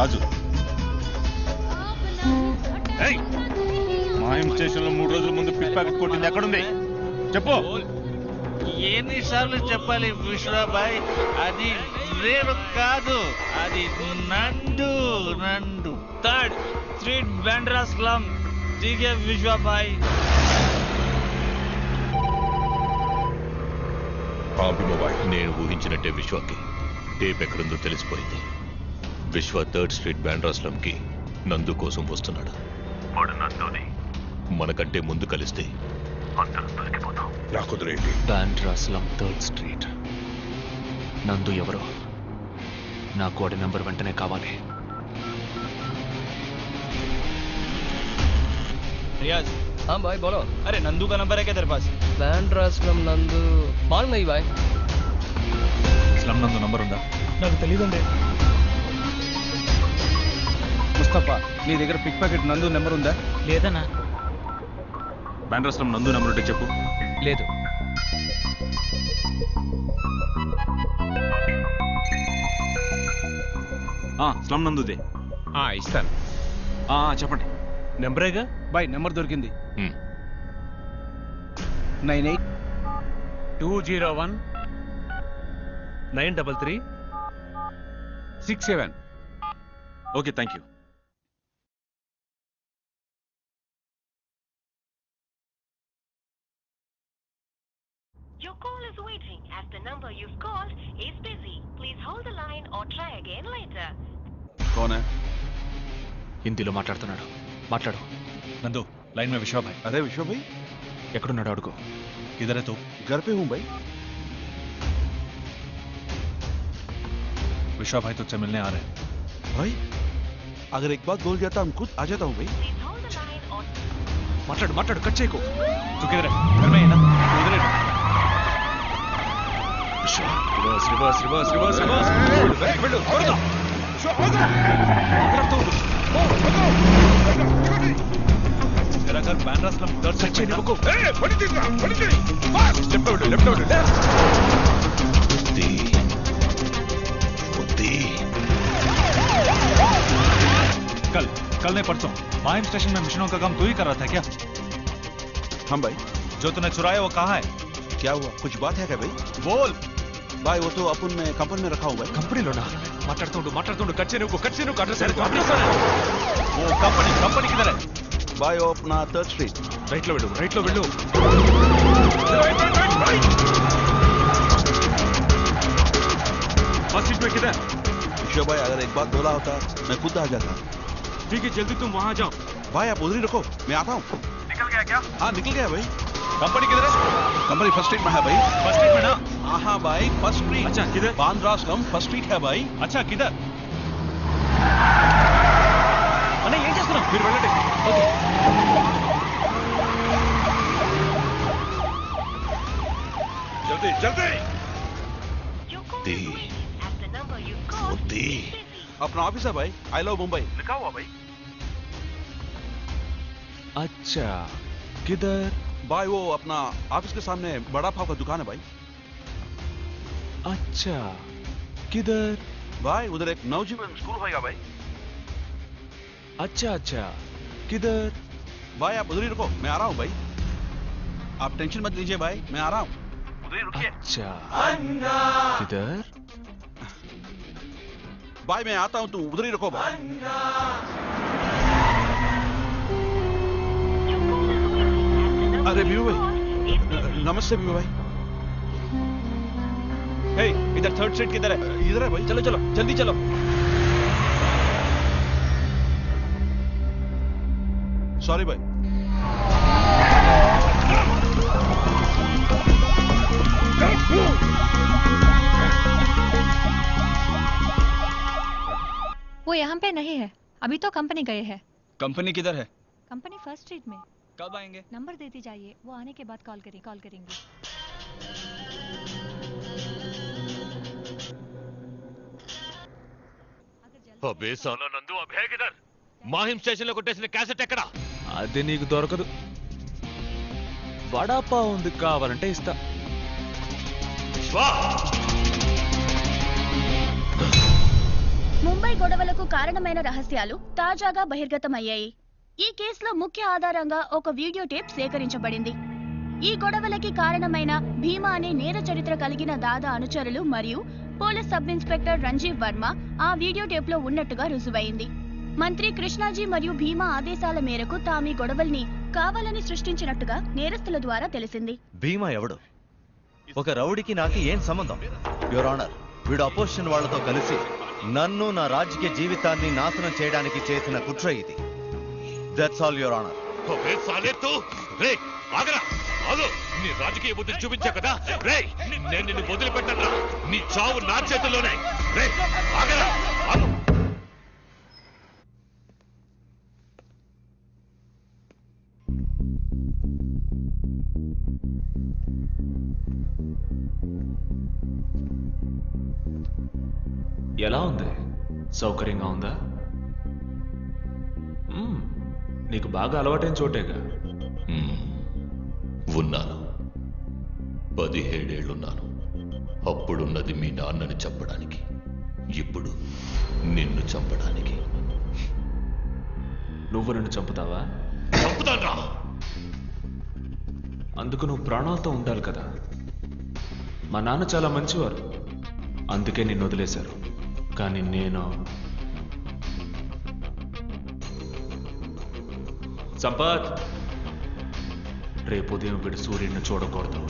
రాజు! మాయం స్టేషన్లో మూడు రోజుల ముందు పిక్ ప్యాకెట్ కొట్టింది ఎక్కడుంది? చెప్పు. ఎన్నిసార్లు చెప్పాలి విశ్వాబాయ్ అది రేణు కాదు అది Nandu Nandu. Third street Bandra slum. దిగే విశ్వభాయ్ నేను ఊహించినట్టే విశ్వకి టేప్ ఎక్కడుందో తెలిసిపోయింది. విశ్వ థర్డ్ స్ట్రీట్ బ్యాండ్రాస్లంకి నందు కోసం వస్తున్నాడు వాడు నందుని మనకంటే ముందు కలిస్తే అందరం దొరికిపోతాం నాకు కుదిరేంటి బ్యాండ్రా స్లమ్ థర్డ్ స్ట్రీట్ నందు ఎవరో నా కోడి నెంబర్ వెంటనే కావాలి रियाज हाँ भाई बोलो अरे नंदू का नंबर है क्या तेरे पास बैंड रास्कम नंदू मालूम नहीं भाई స్లమ్ నందు నంబర్ ఉందా నాకు తెలియదండి ముస్తఫా నీ దగ్గర పిక్ ప్యాకెట్ నందు నెంబర్ ఉందా? లేదన్నా. బ్యాండ్రా స్లమ్ నందు నంబర్ ఉంటే చెప్పు. లేదు. స్లమ్ నందుదే. ఇస్తాను. చెప్పండి. నెంబరేగా బాయ్ నెంబర్ దొరికింది. Nine eight two zero one nine double three six seven okay thank you Your call is waiting as the number you've called is busy. Please hold the line or try again later. कौन है హిందీలో మాట్లాడుతున్నాడు మాట్లాడు నందు line మే విశ్వభాయ్ अरे विश्व भाई ఎక్కడున్నాడు అడుగు किधर है तू घर पे हूँ भाई विश्वा भाई तुझसे मिलने आ रहे हैं भाई अगर एक बात बोल जाता हम खुद आ जाता हूँ भाई Please hold the line or మాట్లాడు మాట్లాడు కట్ చేయకు तू किधर है घर में ही है ना रिवर्स रिवर्स रिवर्स रिवर्स कर कल कल नहीं परसों। माइम स्टेशन में मिशनों का काम तू ही कर रहा था क्या? हम भाई। जो तूने चुराया वो कहा है? क्या हुआ? कुछ बात है क्या भाई? बोल। भाई वो तो अपन में कंपनी में रखा हुआ है। कंपनी लो ना। मटर ಕಚ್ಚೆ ನೋವು ಕಚ್ಚೆ कच्चे ಅಡ್ರೆಸ್ ಹೇಳಿ ಅಡ್ರೆಸ್ ಓ ಕಂಪನಿ ಕಂಪನಿ ಕಿದರೆ भाई वो अपना थर्ड स्ट्रीट राइट लो ಬಿಡು राइट लो ಬಿಡು मस्जिद में किधर? किशोर भाई अगर एक बार बोला होता मैं खुद आ जाता। ठीक है जल्दी तुम वहाँ जाओ। भाई आप उधर ही रखो मैं आता हूँ। निकल गया क्या? हाँ निकल गया भाई। कंपनी किधर है? कंपनी फर्स्ट स्ट्रीट में है भाई फर्स्ट सीट में ना हाँ हाँ भाई फर्स्ट स्ट्रीट अच्छा किधर बांद्रा स्लम फर्स्ट स्ट्रीट है भाई अच्छा किधर అన్న ఏం చేస్తున్నావు మీరు వెళ్ళండి ఓకే जल्दी जल्दी your call The- is waiting as the number you've called బుద్ధి is busy. अपना ऑफिस है भाई आई लव मुंबई लिखा हुआ भाई अच्छा किधर भाई वो अपना ऑफ़िस के सामने बड़ा पाव का दुकान है भाई। अच्छा किधर? भाई उधर एक नवजीवन स्कूल होगा भाई। अच्छा अच्छा किधर? भाई आप उधर ही रुको मैं आ रहा हूँ भाई। आप टेंशन मत लीजिए भाई मैं आ रहा हूँ। उधर ही रुकिए। अच्छा। किधर? भाई मैं आता हूँ तू उधर ही रुको भाई। अरे बीबू. भाई। नमस्ते बीबू भाई। हे इधर थर्ड सीट किधर है? इधर है भाई। चलो चलो जल्दी चलो। सॉरी भाई। वो यहाँ पे नहीं है। अभी तो कंपनी गए हैं। कंपनी किधर है? कंपनी फ़र्स्ट स्ट्रीट में। कब आएंगे नंबर देती जाइए वो आने के बाद कॉल करें कॉल करेंगे అబే సాలా నందు అబ్ హే కిధర్ మాహిం స్టేషన్ లో కొట్టేసిన క్యాసెట్ ఎక్కడ అది నీకు దొరకదు వడాపా ఉంది కావాలంటే ఇస్తా విశ్వా मुंबई ముంబై గొడవలకు కారణమైన రహస్యాలు తాజాగా బహిర్గతమయ్యాయి ఈ కేసులో ముఖ్య ఆధారంగా ఒక వీడియో టేప్ సేకరించబడింది. ఈ గొడవలకి కారణమైన భీమా అనే నేర చరిత్ర కలిగిన దాదా అనుచరులు మరియు police sub inspector Ranjeev Varma ఆ వీడియో టేప్లో ఉన్నట్టుగా రుజువైంది. మంత్రి కృష్ణాజీ మరియు భీమా ఆదేశాల మేరకు తామీ గొడవల్ని కావాలని సృష్టించినట్టుగా నేరస్తుల ద్వారా తెలిసింది. భీమా ఎవడు? ఒక రౌడీకి నాకు ఏం సంబంధం? యువర్ ఆనర్ వీడు అపోజిషన్ వాళ్ళతో కలిసి నన్ను నా రాజకీయ జీవితాన్ని నాశనం చేయడానికి చేసిన కుట్ర ఇది. దట్స్ ఆల్ యువర్ ఆనర్ అబే సాలే రే ఆగరా. ఆగు. నీ రాజకీయ బుద్ధి చూపించా కదా? రే నేను నిన్ను వదిలిపెట్టను నీ చావు నా చేతుల్లోనే. రే ఆగరా. ఎలా ఉంది? సౌకర్యంగా ఉందా. నీకు బాగా అలవాటైన చోటేగా. ఉన్నాను. పదిహేడేళ్ళున్నాను అప్పుడున్నది మీ నాన్నని చంపడానికి. ఇప్పుడు నిన్ను చంపడానికి. నువ్వు నన్ను చంపుతావా? చంపుతాన్రా! అందుకు నువ్వు ప్రాణాలతో ఉండాలి కదా. మా నాన్న చాలా మంచివారు. అందుకే నిన్ను వదిలేశారు. కానీ నేను సంపత్! రేపు ఉదయం వీడు సూర్యుడిని చూడకూడదు.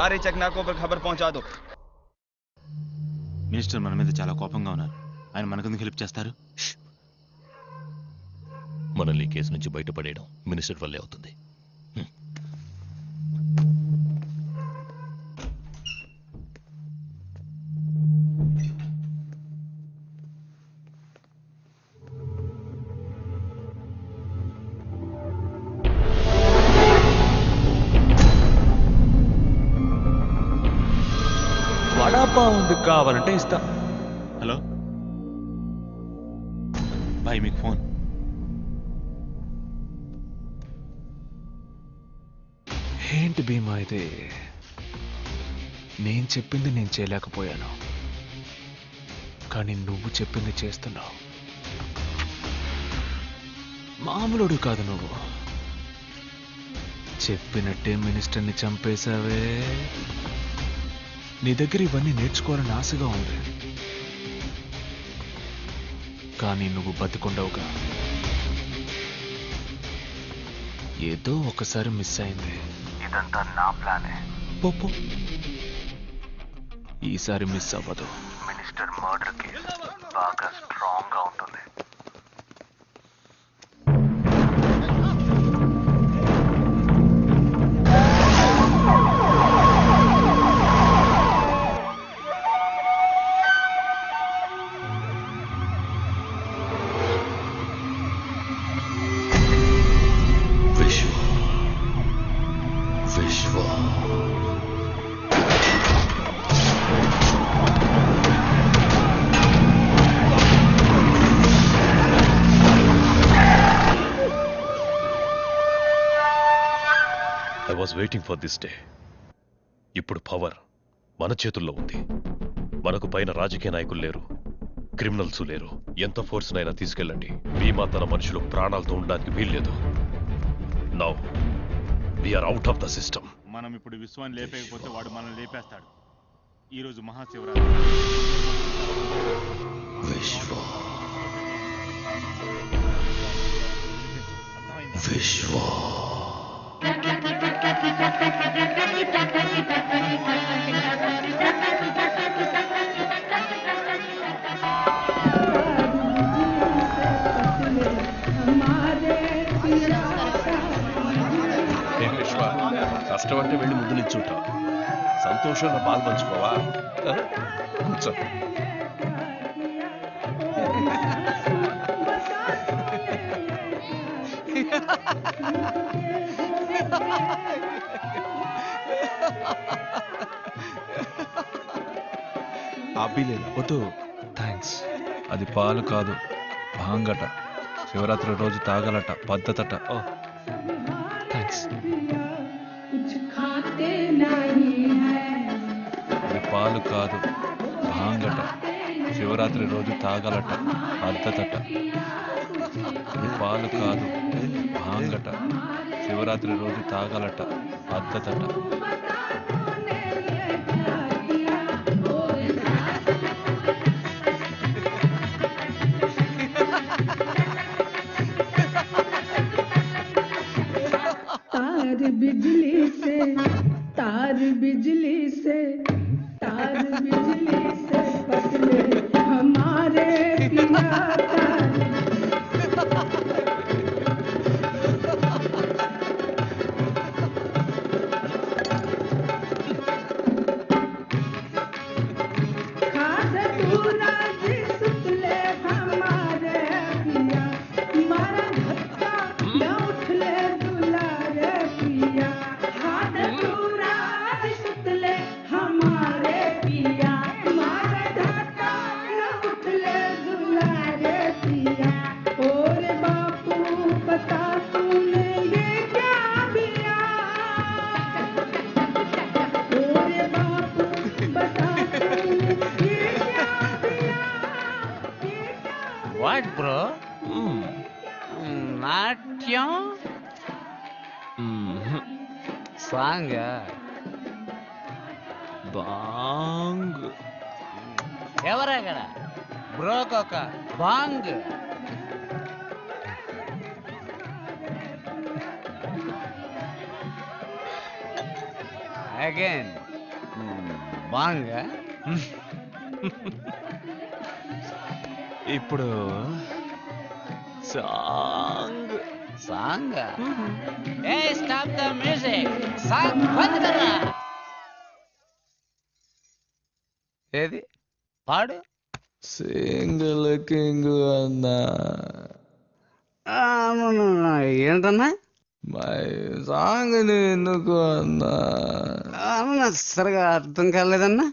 సారే చక్నాకో పర్ ఖబర్ పహుంచా దో మినిస్టర్ మన మీద చాలా కోపంగా ఉన్నారు ఆయన మనకెందుకు హెల్ప్ చేస్తారు మనల్ని కేసు నుంచి బయటపడేయడం మినిస్టర్ వల్లే అవుతుంది కావాలంటే ఇస్తా. హలో? బాయ్ మీకు ఫోన్. ఏంటి భీమా ఇది? నేను చెప్పింది నేను చేయలేకపోయాను. కానీ నువ్వు చెప్పింది చేస్తున్నావు. మామూలుడు కాదు నువ్వు. చెప్పినట్టే మినిస్టర్ని చంపేశావే. నీ దగ్గర ఇవన్నీ నేర్చుకోవాలని ఆశగా ఉంది. కానీ నువ్వు బతికుండవుగా. ఏదో ఒకసారి మిస్ అయింది. ఇదంతా నా ప్లానే. ఈసారి మిస్ అవ్వదు. మినిస్టర్ మర్డర్ కేసు బాగా స్ట్రాంగ్గా ఉంటుంది. Was waiting for this day ఇప్పుడు పవర్ మన చేతుల్లో ఉంది. మనకు పైన రాజకీయ నాయకులు లేరు. క్రిమినల్స్ లేరు. ఎంత ఫోర్స్ నైనా తీసుకెళ్ళండి. భీమా తన మనుషులు ప్రాణాలతో ఉండడానికి వీల్లేదు. Now we're out of the system మనం ఇప్పుడు విశ్వాన్ని లేపేయకపోతే వాడు మనల్ని లేపేస్తాడు. ఈ రోజు మహాశివరాత్రి. విశ్వ? విశ్వ. కష్టపడితే వెళ్ళి ముందు నిల్చుంటావు సంతోషంగా పాలు పంచుకోవా? కూర్చో. ఆపిలేదు వద్దు. థ్యాంక్స్ అది పాలు కాదు భాంగట. శివరాత్రి రోజు తాగలట పద్ధతట ఓ. థ్యాంక్స్ అది పాలు కాదు భాంగట శివరాత్రి రోజు తాగలట అద్దతట. ఇది పాలు కాదు భాంగట శివరాత్రి రోజు తాగలట అద్దతట. సాంగ్ బాంగ్. ఎవరక్కడ బ్రోక్ ఒక. బాంగ్. Again bang. ఇప్పుడు సాంగ్. సాంగ్. ఏ స్టాప్ ద మ్యూజిక్ సాంగ్ బంద్ కరా ఏది? పాడు. సింగిల్ కింగ్ అన్నా. ఏంటన్నా? మై సాంగ్ ఎందుకు అన్నా? అన్న సరిగా అర్థం కాలేదన్నా?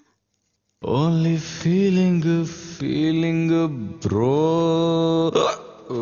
Only feeling feeling bro. ఓ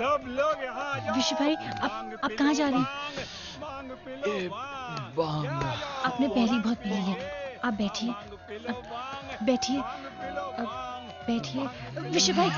सब लोग ऋषि भाई आप आप कहाँ जा रहे हैं? आपने पहली बहुत पी है। आप बैठिए। बैठिए। बैठिए। ऋषि भाई